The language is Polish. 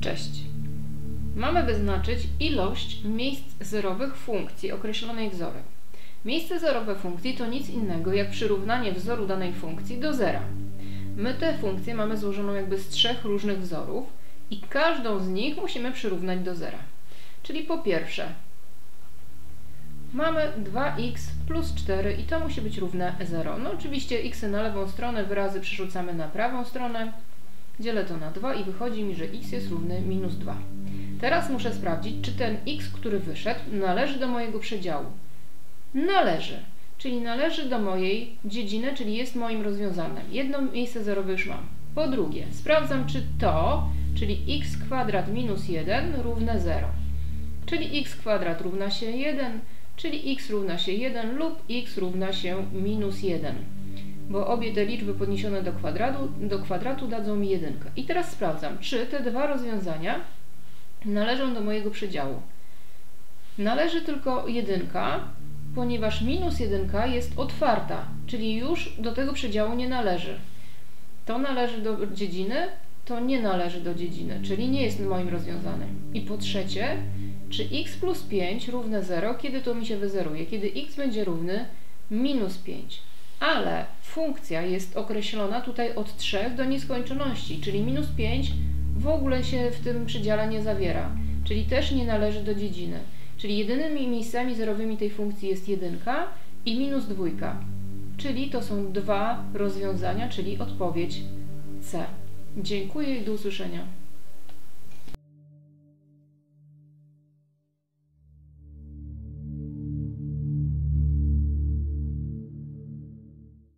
Cześć. Mamy wyznaczyć ilość miejsc zerowych funkcji określonej wzorem. Miejsce zerowe funkcji to nic innego jak przyrównanie wzoru danej funkcji do zera. My tę funkcję mamy złożoną jakby z trzech różnych wzorów i każdą z nich musimy przyrównać do zera. Czyli po pierwsze mamy 2x plus 4 i to musi być równe 0. No oczywiście x na lewą stronę, wyrazy przerzucamy na prawą stronę. Dzielę to na 2 i wychodzi mi, że x jest równy minus 2. Teraz muszę sprawdzić, czy ten x, który wyszedł, należy do mojego przedziału. Należy, czyli należy do mojej dziedziny, czyli jest moim rozwiązanym. Jedno miejsce zerowe już mam. Po drugie, sprawdzam, czy to, czyli x kwadrat minus 1 równe 0. Czyli x kwadrat równa się 1, czyli x równa się 1 lub x równa się minus 1 bo obie te liczby podniesione do kwadratu, do kwadratu dadzą mi jedynkę. I teraz sprawdzam, czy te dwa rozwiązania należą do mojego przedziału. Należy tylko jedynka, ponieważ minus jedynka jest otwarta, czyli już do tego przedziału nie należy. To należy do dziedziny, to nie należy do dziedziny, czyli nie jest moim rozwiązanym. I po trzecie, czy x plus 5 równe 0, kiedy to mi się wyzeruje? Kiedy x będzie równy minus 5 ale funkcja jest określona tutaj od 3 do nieskończoności, czyli minus 5 w ogóle się w tym przedziale nie zawiera, czyli też nie należy do dziedziny. Czyli jedynymi miejscami zerowymi tej funkcji jest 1 i minus 2, czyli to są dwa rozwiązania, czyli odpowiedź C. Dziękuję i do usłyszenia.